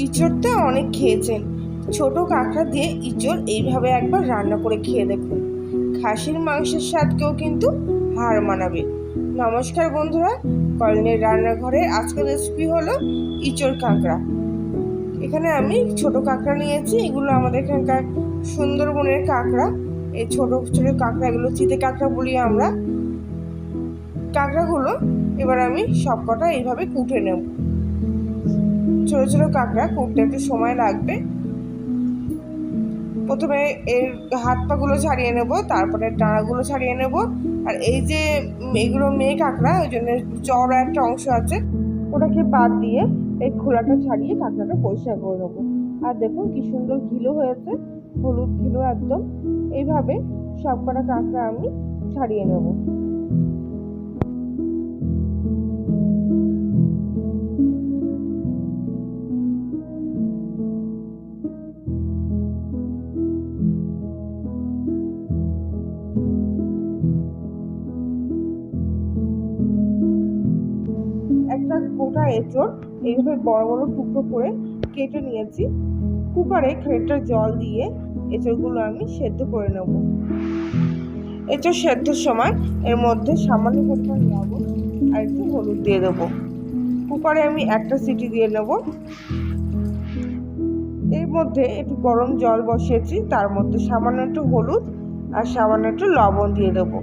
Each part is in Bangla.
ইঁচড়টা অনেক খেয়েছেন। ছোট কাঁকড়া দিয়ে ইঁচড় এইভাবে একবার রান্না করে খেয়ে দেখুন। খাসির মাংসের স্বাদকেও কিন্তু হার মানাবে। নমস্কার বন্ধুরা কলনের রান্নাঘরের আজকের রেসিপি হলো ইঁচড় কাঁকড়া। এখানে আমি ছোট কাঁকড়া নিয়েছি, এগুলো আমাদের এখানকার সুন্দরবনের কাঁকড়া। এই ছোট ছোট কাঁকড়াগুলো চিতে কাঁকড়া বলি আমরা। কাঁকড়াগুলো এবার আমি সবকটা এইভাবে কুটে নেব। ছোট ছোট কাঁকড়া, কুটতে একটু সময় লাগবে। প্রথমে এর হাত পাগুলো ছাড়িয়ে নেব, তারপরে ডানাগুলো ছাড়িয়ে নেব। আর এই যে এগুলো মেয়ে কাঁকড়া, ওই জন্য চড়া একটা অংশ আছে, ওটাকে বাদ দিয়ে এই খোলাটা ছাড়িয়ে কাঁকড়াটা পরিষ্কার করে নেব। আর দেখুন কি সুন্দর ঘিলো হয়েছে, হলুদ ঘিলো একদম। এইভাবে সবকটা কাঁকড়া আমি ছাড়িয়ে নেব। এঁচড়, এইভাবে বড় বড় টুকরো করে কেটে নিয়েছি। কুকারে খানিকটা জল দিয়ে এঁচড়গুলো আমি সেদ্ধ করে নেব। এঁচড় সেদ্ধর সময় এর মধ্যে সামান্য পরিমাণ লবণ আর একটু হলুদ দিয়ে দেবো। কুকারে আমি একটা সিটি দিয়ে নেব। এর মধ্যে একটু গরম জল বসিয়েছি, তার মধ্যে সামান্য একটু হলুদ আর সামান্য একটু লবণ দিয়ে দেবো।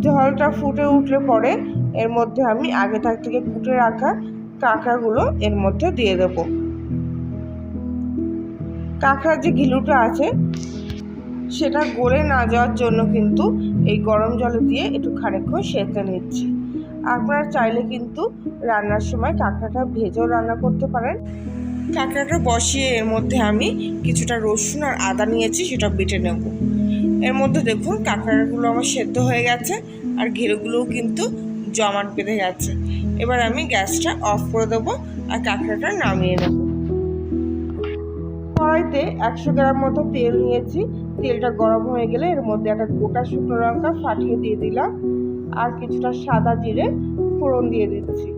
জলটা ফুটে উঠলে পরে এর মধ্যে আমি আগে থাক থেকে কুটে রাখা কাঁকড়াগুলো এর মধ্যে দিয়ে দেবো। কাঁকড়ার যে গিলুটা আছে, সেটা গলে না যাওয়ার জন্য কিন্তু এই গরম জলে দিয়ে একটু খানিকক্ষণ সেঁকে নিচ্ছি। আপনারা চাইলে কিন্তু রান্নার সময় কাঁকড়াটা ভেজেও রান্না করতে পারেন। কাঁকড়াটা বসিয়ে এর মধ্যে আমি কিছুটা রসুন আর আদা নিয়েছি, সেটা বেটে নেব। এর মধ্যে দেখুন কাঁকড়াগুলো আমার সেদ্ধ হয়ে গেছে, আর ঘেরোগুলোও কিন্তু জমাট বেঁধে গেছে এবার আমি গ্যাসটা অফ করে দেবো আর কাঁকড়াটা নামিয়ে নেব। কড়াইতে একশো গ্রাম মতো তেল নিয়েছি। তেলটা গরম হয়ে গেলে এর মধ্যে একটা গোটা শুকনো লঙ্কা ফাটিয়ে দিয়ে দিলাম। আর কিছুটা সাদা জিরে ফোড়ন দিয়ে দিচ্ছি।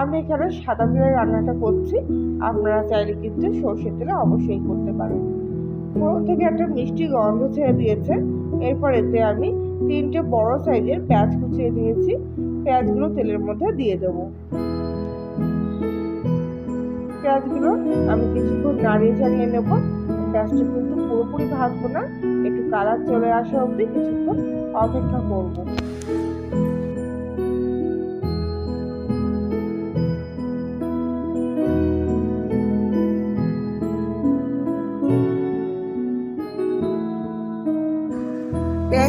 আমি এখানে সাদা জিরে রান্নাটা করছি। আপনারা চাইলে কিন্তু সর্ষের তেলে অবশ্যই করতে পারেন। ফোড়ন থেকে একটা মিষ্টি গন্ধ ছেড়ে দিয়েছে। এরপর এতে আমি তিনটে বড় সাইজের পেঁয়াজ কুচিয়ে নিয়েছি পেঁয়াজগুলো তেলের মধ্যে দিয়ে দেব। পেঁয়াজগুলো আমি কিছুক্ষণ নাড়িয়ে চাড়িয়ে নেব। পেঁয়াজটা কিন্তু পুরোপুরি ভাজবো না, একটু কালার চলে আসা অবধি কিছুক্ষণ অপেক্ষা করব।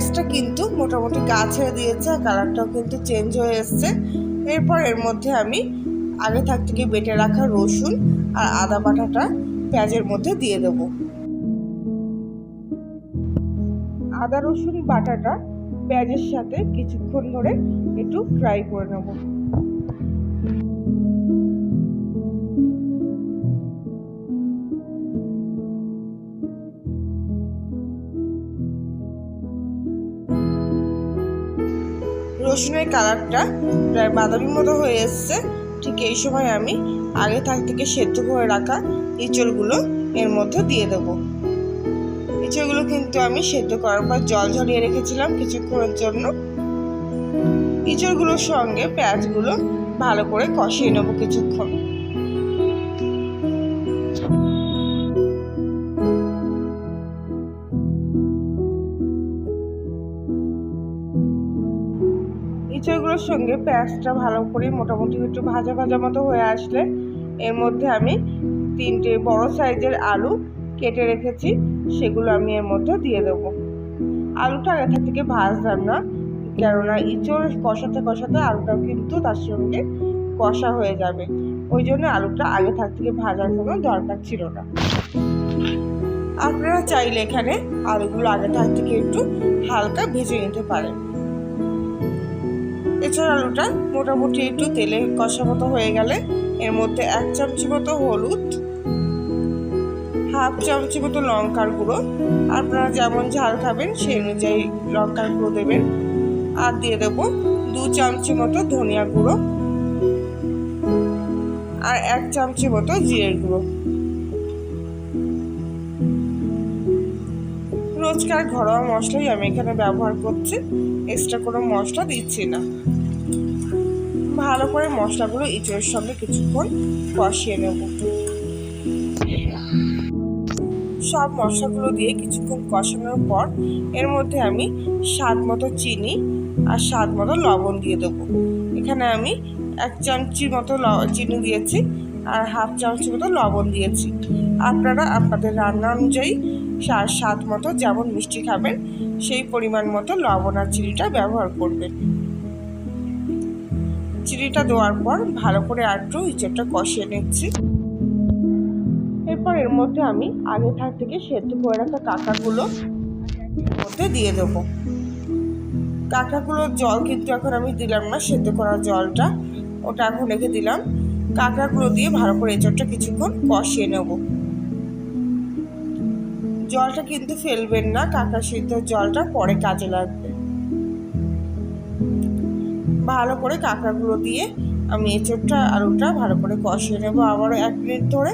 পেঁয়াজটা কিন্তু মোটামুটি গা ছেড়ে দিয়েছে আর কালারটাও কিন্তু চেঞ্জ হয়ে এসছে। এরপর এর মধ্যে আমি আগে থাক থেকে বেটে রাখা রসুন আর আদা বাটাটা পেঁয়াজের মধ্যে দিয়ে দেব। আদা রসুন বাটাটা পেঁয়াজের সাথে কিছুক্ষণ ধরে একটু ফ্রাই করে নেব। রসুনের কালারটা প্রায় বাদামি মতো হয়ে এসছে। ঠিক এই সময় আমি আগে থাক থেকে সেদ্ধ করে রাখা ইঁচড়গুলো এর মধ্যে দিয়ে দেব। ইঁচড়গুলো কিন্তু আমি সেদ্ধ করার পর জল ঝরিয়ে রেখেছিলাম কিছুক্ষণের জন্য। ইঁচড়গুলোর সঙ্গে পেঁয়াজগুলো ভালো করে কষিয়ে নেব কিছুক্ষণ। ইঁচড়গুলোর সঙ্গে পেঁয়াজটা ভালো করে মোটামুটি একটু ভাজা ভাজা মতো হয়ে আসলে এর মধ্যে আমি তিনটে বড় সাইজের আলু কেটে রেখেছি, সেগুলো আমি এর মধ্যে দিয়ে দেবো। আলুটা আগে থেকে ভাজলাম না, কেননা ইঁচড় কষাতে কষাতে আলুটাও কিন্তু তার সঙ্গে কষা হয়ে যাবে। ওই জন্য আলুটা আগে থাক থেকে ভাজার কোনো দরকার ছিল না। আপনারা চাইলে এখানে আলুগুলো আগে থাক থেকে একটু হালকা ভেজে নিতে পারেন। এছাড়া আলুটা মোটামুটি একটু তেলে কষা মতো হয়ে গেলে এর মধ্যে এক চামচি মতো হলুদ, হাফ চামচি মতো লঙ্কার গুঁড়ো। আপনারা যেমন ঝাল খাবেন সেই অনুযায়ী লঙ্কার গুঁড়ো দেবেন। আর দিয়ে দেব দু চামচি মতো ধনিয়া গুঁড়ো আর এক চামচি মতো জিরের গুঁড়ো। রোজকার ঘরোয়া মশলাই আমি এখানে ব্যবহার করছি, এক্সট্রা কোনো মশলা দিচ্ছি না। ভালো করে মশলাগুলো ইঁচড়ের সঙ্গে কিছুক্ষণ কষিয়ে নেব। সব মশলাগুলো দিয়ে কিছুক্ষণ কষানোর পর এর মধ্যে আমি স্বাদ মতো চিনি আর স্বাদ মতো লবণ দিয়ে দেবো। এখানে আমি এক চামচির মতো চিনি দিয়েছি আর হাফ চামচের মতো লবণ দিয়েছি। আপনারা আপনাদের রান্না অনুযায়ী স্বাদ মতো যেমন মিষ্টি খাবেন, সেই পরিমাণ মতো লবণ আর চিনিটা ব্যবহার করবেন। চিনিটা দেওয়ার পর ভালো করে আর একটু কষিয়ে নিচ্ছি। এরপর এর মধ্যে আমি আগে থাক থেকে সেদ্ধ করে রাখা কাঁকাগুলো মধ্যে দিয়ে দেবো। কাঁকাগুলোর জল কিন্তু এখন আমি দিলাম না, সেদ্ধ করা জলটা। ওটা এখন রেখে দিলাম। কাঁকড়াগুলো দিয়ে ভালো করে এঁচড়টা কিছুক্ষণ কষিয়ে নেব। জলটা কিন্তু ফেলবেন না কাঁকড়া সিদ্ধ জলটা পরে কাজে লাগবে। ভালো করে কাঁকড়াগুলো দিয়ে আমি এঁচড়টা আলুটা ভালো করে কষিয়ে নেব আবারও এক মিনিট ধরে।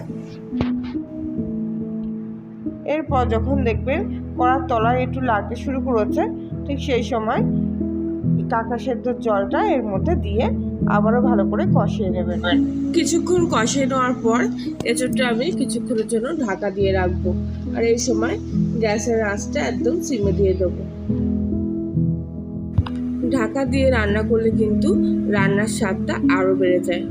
এরপর যখন দেখবেন কড়ার তলায় একটু লাগতে শুরু করেছে, ঠিক সেই সময় কাঁকড়া সেদ্ধর জলটা এর মধ্যে দিয়ে আবারও ভালো করে কষিয়ে নেবেন। কিছুক্ষণ কষিয়ে নেওয়ার পর এঁচড়টা আমি কিছুক্ষণের জন্য ঢাকা দিয়ে রাখব। আর এই সময় গ্যাসের আঁচটা একদম সিমে দিয়ে দেবো। ঢাকা দিয়ে রান্না করলে কিন্তু রান্নার স্বাদটা আরও বেড়ে যায়।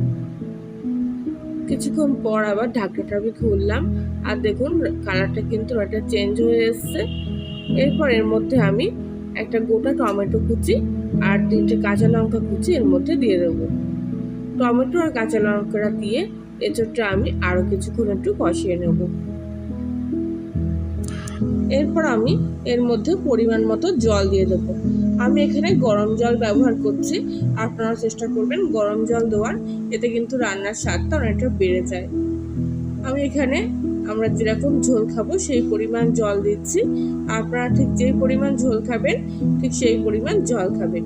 কিছুক্ষণ পর আবার ঢাকাটা আমি খুললাম। আর দেখুন, কালারটা কিন্তু একটা চেঞ্জ হয়ে এসছে। এরপর এর মধ্যে আমি একটা গোটা টমেটো কুচি আর তিনটে কাঁচা লঙ্কা কুচি এর মধ্যে দিয়ে দেবো। টমেটো আর কাঁচা লঙ্কাটা দিয়ে এঁচড়টা আমি আরও কিছুক্ষণ একটু কষিয়ে নেব। এরপর আমি এর মধ্যে পরিমাণ মতো জল দিয়ে দেবো। আমি এখানে গরম জল ব্যবহার করছি। আপনারা চেষ্টা করবেন গরম জল দেওয়ার। এতে কিন্তু রান্নার স্বাদটা অনেকটা বেড়ে যায়। আমি এখানে আমরা যেরকম ঝোল খাব সেই পরিমাণ জল দিচ্ছি। আপনারা ঠিক যেই পরিমাণ ঝোল খাবেন, ঠিক সেই পরিমাণ জল খাবেন।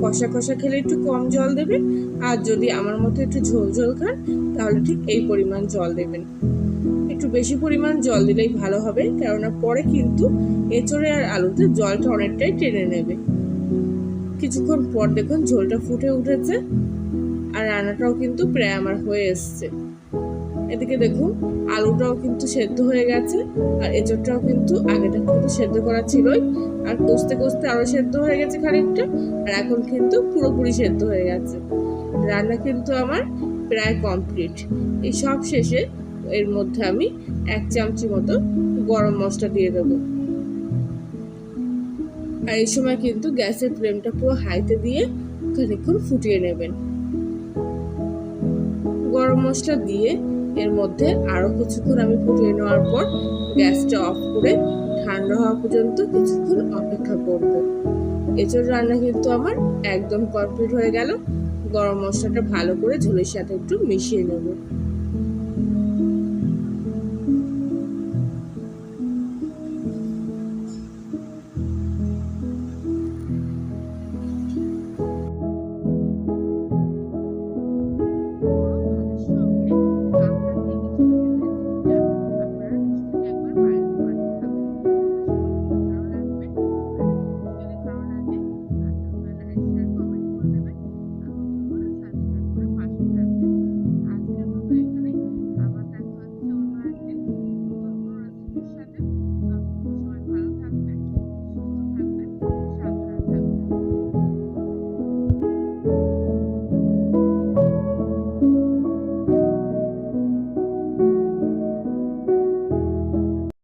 কষা কষা খেলে একটু কম জল দেবেন। আর যদি আমার মতো একটু ঝোল ঝোল খান, তাহলে ঠিক এই পরিমাণ জল দেবেন। একটু বেশি পরিমাণ জল দিলেই ভালো হবে। কেননা পরে কিন্তু এঁচড়ে আর আলুতে জলটা অনেকটাই টেনে নেবে। কিছুক্ষণ পর দেখুন ঝোলটা ফুটে উঠেছে আর রান্নাটাও কিন্তু প্রায় আমার হয়ে এসছে। এদিকে দেখুন আলুটাও কিন্তু সেদ্ধ হয়ে গেছে আর এঁচড়টাও কিন্তু আগেটা কিন্তু সেদ্ধ করা ছিলই। আর কষতে কষতে আরও সেদ্ধ হয়ে গেছে খানিকটা আর এখন কিন্তু পুরোপুরি সেদ্ধ হয়ে গেছে। রান্না কিন্তু আমার প্রায় কমপ্লিট। এই সব শেষে এর মধ্যে আমি এক চামচি মতো গরম মশলা দিয়ে দেবো। আর এই সময় কিন্তু গ্যাসের ফ্লেমটা পুরো হাইতে দিয়ে খানিকক্ষণ ফুটিয়ে নেবেন। গরম মশলা দিয়ে এর মধ্যে আরও কিছুক্ষণ আমি ফুটিয়ে নেওয়ার পর গ্যাসটা অফ করে ঠান্ডা হওয়া পর্যন্ত কিছুক্ষণ অপেক্ষা করব। এঁচড় রান্না কিন্তু আমার একদম কমপ্লিট হয়ে গেল। গরম মশলাটা ভালো করে ঝোলের সাথে একটু মিশিয়ে নেব।